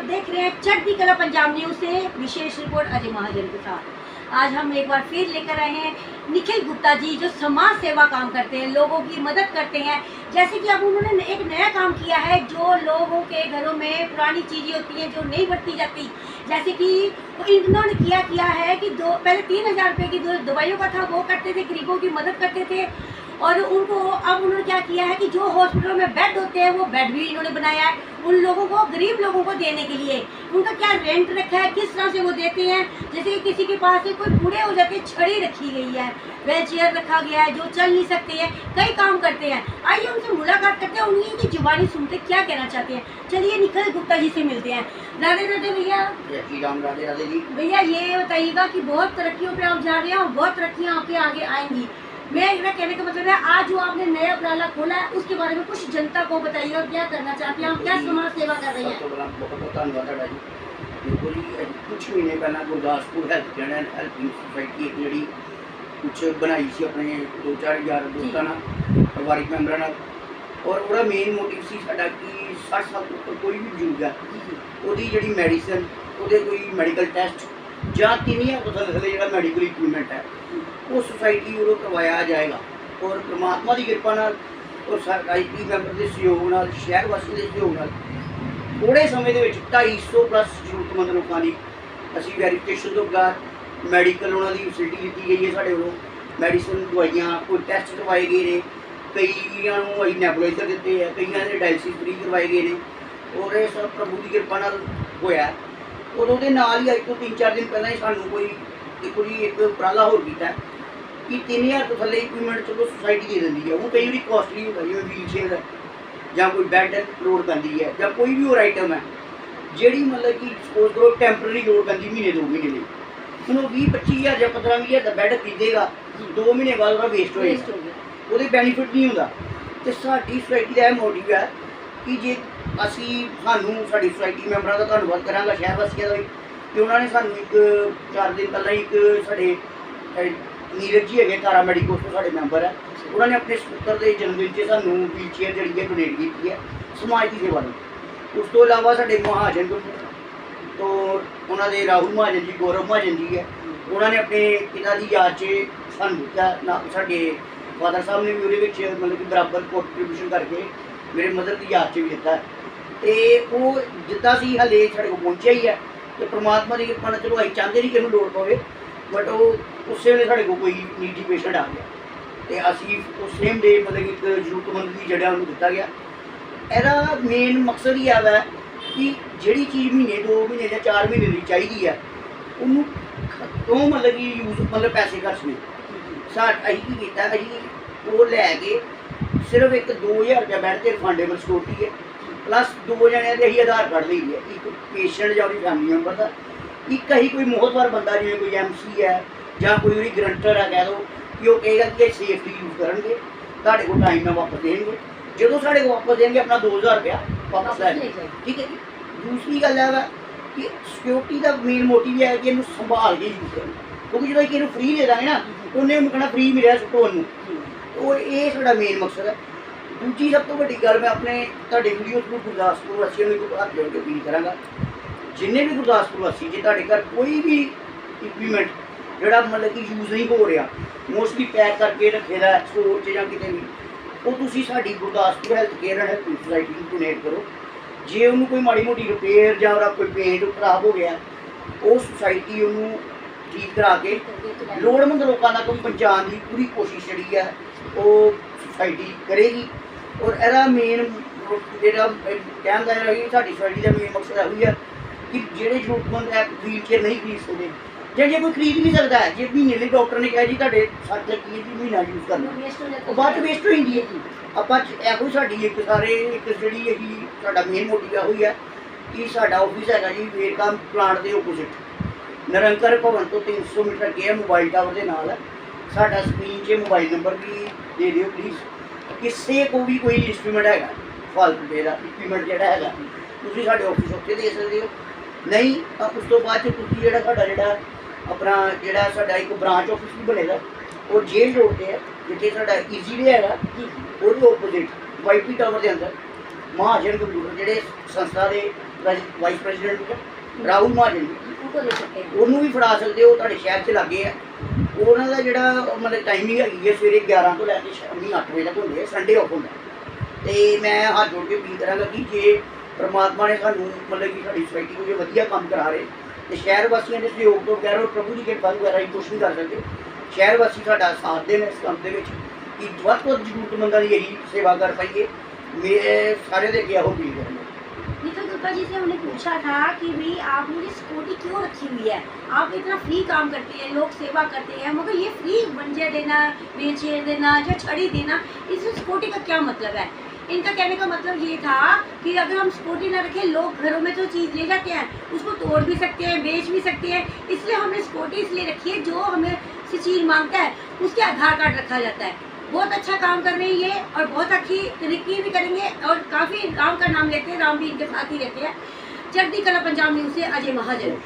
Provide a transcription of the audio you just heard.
आप देख रहे हैं चढ़ती कला पंजाब न्यूज़ से विशेष रिपोर्ट अजय महाजन के साथ। आज हम एक बार फिर लेकर आए हैं निखिल गुप्ता जी, जो समाज सेवा काम करते हैं, लोगों की मदद करते हैं। जैसे कि अब उन्होंने एक नया काम किया है, जो लोगों के घरों में पुरानी चीज़ें होती हैं, जो नहीं बरती जाती। जैसे कि इन्होंने किया किया है कि दो, पहले तीन हज़ार रुपये की जो दवाइयों का था, वो करते थे, गरीबों की मदद करते थे। और उनको अब उन्होंने क्या किया है कि जो हॉस्पिटलों में बेड होते हैं वो बेड भी इन्होंने बनाया है उन लोगों को गरीब लोगों को देने के लिए। उनका क्या रेंट रखा है किस तरह से वो देते हैं? जैसे कि किसी के पास से कोई बूढ़े हो जाते छड़ी रखी गई है। व्हील चेयर रखा गया है जो चल नहीं सकते हैं कई काम करते हैं। आइए उनसे मुलाकात करते हैं उनकी जुबानी सुनते क्या कहना चाहते हैं। चलिए निखिल गुप्ता जी से मिलते हैं। राधे राधे भैया। भैया ये बताइएगा कि बहुत तरक्कियों पे आप जा रहे हैं और बहुत तरक्कियाँ आपके आगे आएँगी। मैं मेरा कहने का मतलब है आज जो आपने नया उपराला खोला है उसके बारे में कुछ जनता को बताइएगा क्या करना चाहते हैं आप क्या समाज सेवा कर रही ਸਭ हैं ਤੋਂ ਪਹਿਲਾਂ ਬਹੁਤ ਬਹੁਤ ਧੰਨਵਾਦ ਤੁਹਾਡਾ ਜੀ ਦੇਖੋ ਜੀ ਇਹ ਕੁਛ ਮਹੀਨੇ ਪਹਿਲਾਂ Gurdaspur health care and helping society ਇੱਕ ਜਿਹੜੀ ਕੁਛ ਬਣਾਈ ਸੀ ਆਪਣੇ ਦੋ ਚਾਰ ਯਾਰ ਦੋਸਤਾਂ ਨਾਲ ਪਰਿਵਾਰਿਕ ਮੈਂਬਰਾਂ ਨਾਲ ਔਰ ਉਹਦਾ ਮੇਨ ਮੋਟਿਵ ਸੀ ਸਾਡਾ ਕਿ 60 ਸਾਲ ਤੋਂ ਉੱਪਰ ਕੋਈ ਵੀ ਬਜ਼ੁਰਗ ਹੈ ਉਹਦੀ ਜਿਹੜੀ ਮੈਡੀਸਨ ਉਹਦੇ ਕੋਈ ਮੈਡੀਕਲ ਟੈਸਟ ਜਾਂ ਕਿੰਨੀਆਂ ਤੋਂ ਥੱਲੇ ਥੱਲੇ ਜਿਹੜਾ ਮੈਡੀਕਲ ਇਕਵਿਪਮੈਂਟ ਹੈ, ਉਹ ਸੁਸਾਇਟੀ ਵੱਲੋਂ ਕਰਵਾਇਆ ਜਾਏਗਾ। ਔਰ ਪ੍ਰਮਾਤਮਾ ਦੀ ਕਿਰਪਾ ਨਾਲ, ਔਰ ਸਰਕਾਰੀ ਮੈਂਬਰ ਦੇ ਸਹਿਯੋਗ ਨਾਲ, ਸ਼ਹਿਰ ਵਾਸੀ ਦੇ ਸਹਿਯੋਗ ਨਾਲ ਥੋੜੇ ਸਮੇਂ ਦੇ ਵਿੱਚ 250 ਪਲੱਸ ਜ਼ਰੂਰਤਮੰਦ ਲੋਕਾਂ ਦੀ ਅਸੀਂ ਵੈਰੀਫਿਕੇਸ਼ਨ ਤੋਂ ਬਾਅਦ ਮੈਡੀਕਲ ਉਹਨਾਂ ਦੀ ਫੈਸਿਲਿਟੀ ਦਿੱਤੀ ਗਈ ਹੈ ਸਾਡੇ ਵੱਲੋਂ। ਮੈਡੀਸਨ ਦਵਾਈਆਂ, ਕੋਈ ਟੈਸਟ ਕਰਵਾਏ ਗਏ ਨੇ, ਕਈਆਂ ਨੂੰ ਅਸੀਂ ਨੈਬੂਲਾਈਜ਼ਰ ਦਿੱਤੇ ਆ ਕਈਆਂ ਦੇ ਡਾਇਲਿਸਿਸ ਫ੍ਰੀ ਕਰਵਾਏ ਗਏ ਨੇ। ਔਰ ਇਹ ਸਭ ਪ੍ਰਭੂ ਦੀ ਕਿਰਪਾ ਨਾਲ ਹੋਇਆ। ਉਹਦੇ ਨਾਲ ਹੀ ਅੱਜ ਤੋਂ 3-4 ਦਿਨ ਪਹਿਲਾਂ ਹੀ ਸਾਨੂੰ ਕੋਈ ਇੱਕ ਕੋਈ ਇੱਕ ਉਪਰਾਲਾ ਹੋਰ ਕੀਤਾ ਕਿ 3000 ਤੋਂ ਥੱਲੇ ਇਕਵਿਪਮੈਂਟ ਚਲੋ ਸੋਸਾਇਟੀ ਦੇ ਦਿੰਦੀ ਹੈ ਉਹ ਕਈ ਵਾਰੀ ਕਾਸਟਲੀ ਹੁੰਦਾ ਜਿਵੇਂ ਵੀਲ ਚੇਅਰ ਜਾਂ ਕੋਈ ਬੈੱਡ ਲੋਡ ਕਰਦੀ ਹੈ ਜਾਂ ਕੋਈ ਵੀ ਹੋਰ ਆਈਟਮ ਹੈ ਜਿਹੜੀ ਮਤਲਬ ਕਿ ਸਪੋਜ਼ ਕਰੋ ਟੈਂਪਰੇਰੀ ਲੋਡ ਕਰਦੀ ਮਹੀਨੇ ਦੋ ਮਹੀਨੇ ਲਈ। ਉਹਨੂੰ 20 ਹਜ਼ਾਰ ਜਾਂ 15000 ਦਾ ਬੈੱਡ ਖਰੀਦੇਗਾ ਦੋ ਮਹੀਨੇ ਬਾਅਦ ਉਹਦਾ ਵੇਸਟ ਹੋਏਗਾ। ਉਹਦੇ ਬੈਨੀਫਿਟ ਨਹੀਂ ਹੁੰਦਾ। ਤੇ ਸਾਡੀ ਸੋਸਾਇਟੀ ਦਾ ਇਹ ਮੋਟਿਵ ਹੈ ਕਿ ਜੇ ਅਸੀਂ ਸਾਨੂੰ, ਸਾਡੀ ਸੋਸਾਇਟੀ ਮੈਂਬਰਾਂ ਦਾ ਧੰਨਵਾਦ ਕਰਾਂਗਾ ਸ਼ਹਿਰ ਵਾਸੀਆਂ ਦਾ ਵੀ, ਕਿ ਉਹਨਾਂ ਨੇ ਸਾਨੂੰ ਇੱਕ ਚਾਰ ਦਿਨ ਪਹਿਲਾਂ ਇੱਕ ਸਾਡੇ ਨੀਰਜ ਜੀ ਹੈਗੇ, ਤਾਰਾ ਮੈਡੀਕਲ ਤੋਂ ਸਾਡੇ ਮੈਂਬਰ ਹੈ ਉਹਨਾਂ ਨੇ ਆਪਣੇ ਸਪੁੱਤਰ ਦੇ ਜਨਮ ਦਿਨ 'ਚ ਸਾਨੂੰ ਵੀਲ ਚੇਅਰ ਜਿਹੜੀ ਹੈ ਡੋਨੇਟ ਕੀਤੀ ਹੈ, ਸਮਾਜ ਦੀ ਸੇਵਾ ਲਈ। ਉਸ ਤੋਂ ਇਲਾਵਾ ਸਾਡੇ ਮਹਾਜਨ ਤੋਂ ਤੋਂ, ਉਹਨਾਂ ਦੇ ਰਾਹੁਲ ਮਹਾਜਨ ਜੀ, ਗੌਰਵ ਮਹਾਜਨ ਜੀ ਹੈ, ਉਹਨਾਂ ਨੇ ਆਪਣੇ ਪਿਤਾ ਦੀ ਯਾਦ 'ਚ ਸਾਨੂੰ ਦਿੱਤਾ ਨਾ, ਸਾਡੇ ਫਾਦਰ ਸਾਹਿਬ ਨੇ ਵੀ ਉਹਦੇ ਵਿੱਚ ਮਤਲਬ ਕਿ ਬਰਾਬਰ ਕੰਟਰੀਬਿਊਸ਼ਨ ਕਰਕੇ ਮੇਰੇ ਮਦਰ ਦੀ ਯਾਦ 'ਚ ਵੀ ਦਿੱਤਾ ਹੈ। ਤੇ ਉਹ ਜਿੱਦਾਂ ਸੀ ਹਲੇ ਸਾਡੇ ਕੋਲ ਪਹੁੰਚਿਆ ਹੀ ਹੈ ਤੇ ਪ੍ਰਮਾਤਮਾ ਦੀ ਕਿਰਪਾ ਨਾਲ ਚਲੋ ਅਸੀਂ ਚਾਹੁੰਦੇ ਨਹੀਂ ਕਿ ਇਹਨੂੰ ਲੋੜ ਪਵੇ ਬਟ ਉਹ ਉਸੇ ਵੇਲੇ ਸਾਡੇ ਕੋਲ ਕੋਈ ਨੀਡੀ ਪੇਸ਼ੈਂਟ ਆ ਗਿਆ। ਤੇ ਅਸੀਂ ਉਸ ਸੇਮ ਡੇ ਮਤਲਬ ਕਿ ਇੱਕ ਜ਼ਰੂਰਤਮੰਦ ਦੀ ਜੜਿਆ ਉਹਨੂੰ ਦਿੱਤਾ ਗਿਆ। ਇਹਦਾ ਮੇਨ ਮਕਸਦ ਹੀ ਆਦਾ ਕਿ ਜਿਹੜੀ ਚੀਜ਼ ਮਹੀਨੇ, ਦੋ ਮਹੀਨੇ ਜਾਂ ਚਾਰ ਮਹੀਨੇ ਦੀ ਚਾਹੀਦੀ ਹੈ, ਉਹਨੂੰ ਉਹ ਮਤਲਬ ਕਿ ਯੂਜ਼ ਮਤਲਬ ਪੈਸੇ ਖਰਚਣੇ। ਸਾਡ ਅਸੀਂ ਕੀ ਕੀਤਾ, ਅਸੀਂ ਉਹ ਲੈ ਕੇ ਸਿਰਫ ਇੱਕ 2000 ਰੁਪਏ ਬੈਠ ਤੇ ਰਿਫੰਡੇਬਲ ਸਿਕਿਉਰਿਟੀ ਹੈ ਪਲੱਸ ਦੋ ਜਣਿਆਂ ਦੇ ਅਸੀਂ ਆਧਾਰ ਕਾਰਡ ਲਈ ਹੈ, ਇੱਕ ਪੇਸ਼ੈਂਟ ਜਾਂ ਉਹਦੀ ਫੈਮਿਲੀ ਮੈਂਬਰ ਦਾ, ਇੱਕ ਅਸੀਂ ਕੋਈ ਮੋਹਤਵਾਰ ਬੰਦਾ ਜਿਵੇਂ ਕੋਈ ਐਮਸੀ ਹੈ, ਜਾਂ ਕੋਈ ਉਹਦੀ ਗਰੰਟਰ ਹੈ ਕਹਿ ਦੋ ਕਿ ਉਹ ਕਹੇਗਾ ਕਿ ਸੇਫਟੀ ਯੂਜ਼ ਕਰਨਗੇ, ਤੁਹਾਡੇ ਕੋਲ ਟਾਈਮ ਨਾਲ ਵਾਪਸ ਦੇਣਗੇ, ਜਦੋਂ ਸਾਡੇ ਕੋਲ ਵਾਪਸ ਦੇਣਗੇ ਆਪਣਾ 2000 ਰੁਪਇਆ ਵਾਪਸ ਲੈ ਜਾਣਗੇ ਠੀਕ ਹੈ ਜੀ? ਦੂਸਰੀ ਗੱਲ ਹੈ ਵਾ ਕਿ ਸਿਕਿਉਰਿਟੀ ਦਾ ਮੇਨ ਮੋਟਿਵ ਇਹ ਹੈ ਕਿ ਇਹਨੂੰ ਸੰਭਾਲ ਕੇ ਯੂਜ਼ ਕਰਨਾ ਕਿਉਂਕਿ ਜਦੋਂ ਅਸੀਂ ਇਹਨੂੰ ਫ੍ਰੀ ਦੇ ਦਾਂਗੇ ਨਾ, ਉਹਨੇ ਉਹਨੂੰ ਕਹਿਣਾ ਫ੍ਰੀ ਮਿਲਿਆ ਸੁੱਟੋ ਉਹਨੂੰ ਉਹ ਇਹ ਸਾਡਾ ਮੇਨ ਮਕਸਦ ਹੈ। ਦੂਜੀ ਸਭ ਤੋਂ ਵੱਡੀ ਗੱਲ ਮੈਂ ਆਪਣੇ ਤੁਹਾਡੇ ਵੀਡੀਓ ਥਰੂ ਗੁਰਦਾਸਪੁਰ ਵਾਸੀਆਂ ਨੂੰ ਇੱਕ ਹੱਥ ਜੋੜ ਕੇ ਅਪੀਲ ਕਰਾਂਗਾ। ਜਿੰਨੇ ਵੀ ਗੁਰਦਾਸਪੁਰ ਵਾਸੀ ਜੇ ਤੁਹਾਡੇ ਘਰ ਕੋਈ ਵੀ ਇਕਵਿਪਮੈਂਟ ਜਿਹੜਾ ਮਤਲਬ ਕਿ ਯੂਜ਼ ਨਹੀਂ ਹੋ ਰਿਹਾ ਮੋਸਟਲੀ ਪੈਕ ਕਰਕੇ ਰੱਖੇ ਦਾ ਸਟੋਰ 'ਚ ਜਾਂ ਕਿਤੇ ਵੀ, ਉਹ ਤੁਸੀਂ ਸਾਡੀ Gurdaspur health care and health society ਨੂੰ ਡੋਨੇਟ ਕਰੋ। ਜੇ ਉਹਨੂੰ ਕੋਈ ਮਾੜੀ ਮੋਟੀ ਰਿਪੇਅਰ ਜਾਂ ਉਹਦਾ ਕੋਈ ਪੇਂਟ ਖਰਾਬ ਹੋ ਗਿਆ, ਉਹ ਸੁਸਾਇਟੀ ਉਹਨੂੰ ਠੀਕ ਕਰਾ ਕੇ ਲੋੜਮੰਦ ਲੋਕਾਂ ਤੱਕ ਪਹੁੰਚਾਉਣ ਦੀ ਪੂਰੀ ਕੋਸ਼ਿਸ਼ ਜਿਹੜੀ ਹੈ ਉਹ ਸੋਸਾਇਟੀ ਕਰੇਗੀ। ਔਰ ਇਹਦਾ ਮੇਨ ਜਿਹੜਾ ਕਹਿਣ ਦਾ ਹੈ ਸਾਡੀ ਸੋਸਾਇਟੀ ਦਾ ਮੇਨ ਮਕਸਦ ਇਹ ਹੈ ਕਿ ਜਿਹੜੇ ਜ਼ਰੂਰਤਮੰਦ ਹੈ ਵੀਲ ਕੇ ਨਹੀਂ ਖਰੀਦ ਸਕਦੇ। ਜੇ ਜੇ ਕੋਈ ਖਰੀਦ ਨਹੀਂ ਸਕਦਾ ਜੇ ਮਹੀਨੇ ਲਈ ਡਾਕਟਰ ਨੇ ਕਿਹਾ ਜੀ ਤੁਹਾਡੇ ਸੱਟ ਲੱਗੀ ਹੈ ਜੀ ਮਹੀਨਾ ਯੂਜ਼ ਕਰਨਾ। ਉਹ ਬਾਅਦ ਵੇਸਟ ਹੋ ਜਾਂਦੀ ਹੈ ਜੀ। ਆਪਾਂ ਇਹੋ ਸਾਡੀ ਇੱਕ ਸਾਰੇ ਇੱਕ ਜਿਹੜੀ ਹੈਗੀ ਸਾਡਾ ਮੇਨ ਮੋਟਿਵ ਹੋਈ ਹੈ ਕਿ ਸਾਡਾ ਆਫਿਸ ਹੈਗਾ ਜੀ ਵੇਰਕਾਮ ਪਲਾਂਟ ਦੇ ਆਪੋਜ਼ਿਟ ਨਿਰੰਕਰ ਭਵਨ ਤੋਂ 300 ਮੀਟਰ ਅੱਗੇ ਹੈ ਮੋਬਾਈਲ ਟਾਵਰ ਦੇ ਨਾਲ। ਹੈ ਸਾਡਾ ਸਕਰੀਨ 'ਤੇ ਮੋਬਾਈਲ ਨੰਬਰ ਵੀ ਦੇ ਦਿਓ ਪਲੀਜ਼ ਕਿਸੇ ਕੋ ਵੀ ਕੋਈ ਇੰਸਟਰੂਮੈਂਟ ਹੈਗਾ, ਫਾਲਤੂ ਦੇ ਦਾ ਇੰਸਟਰੂਮੈਂਟ ਜਿਹੜਾ ਹੈਗਾ, ਤੁਸੀਂ ਸਾਡੇ ਆਫਿਸ ਉੱਤੇ ਦੇ ਸਕਦੇ ਹੋ। ਨਹੀਂ, ਤਾਂ ਉਸ ਤੋਂ ਬਾਅਦ 'ਚ ਤੁਸੀਂ ਜਿਹੜਾ ਸਾਡਾ ਜਿਹੜਾ ਆਪਣਾ ਜਿਹੜਾ ਸਾਡਾ ਇੱਕ ਬ੍ਰਾਂਚ ਆਫਿਸ ਵੀ ਬਣੇਗਾ, ਉਹ ਜੇਲ੍ਹ ਰੋਡ ਤੇ ਹੈ, ਜਿੱਥੇ ਸਾਡਾ ਈਜ਼ੀ ਵੇ ਹੈਗਾ, ਉਹਦੇ ਆਪੋਜ਼ਿਟ ਵਾਈਪੀ ਟਾਵਰ ਦੇ ਅੰਦਰ ਮਹਾਜਨ ਕੰਪਿਊਟਰ ਜਿਹੜੇ ਸੰਸਥਾ ਦੇ ਵਾਈਸ ਪ੍ਰੈਜ਼ੀਡੈਂਟ ਰਾਹੁਲ ਮਹਾਜਨ। ਉਹਨੂੰ ਵੀ ਫੜਾ ਸਕਦੇ ਹੋ ਤੁਹਾਡੇ ਸ਼ਹਿਰ 'ਚ ਲੱਗੇ ਆ। ਉਹਨਾਂ ਦਾ ਜਿਹੜਾ ਮਤਲਬ ਟਾਈਮਿੰਗ ਹੈਗੀ ਹੈ ਸਵੇਰੇ 11 ਤੋਂ ਲੈ ਕੇ ਸ਼ਾਮੀ 8 ਵਜੇ ਤੱਕ ਹੁੰਦੇ ਆ ਸੰਡੇ ਆਫ ਹੁੰਦਾ। ਤੇ ਮੈਂ ਹੱਥ ਜੋੜ ਕੇ ਵੀ ਕਰਾਂਗਾ ਕਿ ਜੇ ਪ੍ਰਮਾਤਮਾ ਨੇ ਸਾਨੂੰ ਮਤਲਬ ਕਿ ਸਾਡੀ ਸੋਸਾਇਟੀ ਨੂੰ ਜੇ ਵਧੀਆ ਕੰਮ ਕਰਾ ਰਹੇ, ਤੇ ਸ਼ਹਿਰ ਵਾਸੀਆਂ ਦੇ ਸਹਿਯੋਗ ਤੋਂ ਬਗੈਰ ਪ੍ਰਭੂ ਦੀ ਕਿਰਪਾ ਵਗੈਰਾ ਅਸੀਂ ਕੁਝ ਨਹੀਂ ਕਰ ਸਕਦੇ। ਸ਼ਹਿਰ ਵਾਸੀ ਸਾਡਾ ਸਾਥ ਦੇਣ ਇਸ ਕੰਮ ਦੇ ਵਿੱਚ ਕਿ ਵੱਧ ਤੋਂ ਵੱਧ ਜ਼ਰੂਰਤਮੰਦਾਂ ਦੀ ਇਹੀ ਸੇਵਾ ਕਰ ਪਾਈਏ। ਮੇਰੇ ਸਾਰੇ ਦੇ ਅੱਗੇ ਇਹੋ ਬੀਲ ਕਰਨਾ निखिल गुप्ता जी से हमने पूछा था कि भाई आपने स्कूटी क्यों रखी हुई है? आप इतना फ्री काम करते हैं, लोग सेवा करते हैं, मगर ये फ्री मंजे देना, बेचे देना, या छड़ी देना इस स्कूटी का क्या मतलब है? इनका कहने का मतलब ये था कि अगर हम स्कूटी ना रखें, लोग घरों में जो चीज़ ले जाते हैं, उसको तोड़ भी सकते हैं, बेच भी सकते हैं, इसलिए हमने स्कूटी इसलिए रखी है जो हमें से चीज़ माँगता है, उसके आधार कार्ड रखा जाता है। बहुत अच्छा काम कर रहे हैं ये और बहुत अच्छी तरक्की भी करेंगे और काफ़ी राम का नाम लेते हैं राम भी इनके साथ ही रहते हैं चढ़ती कला पंजाब न्यूज़ से अजय महाजन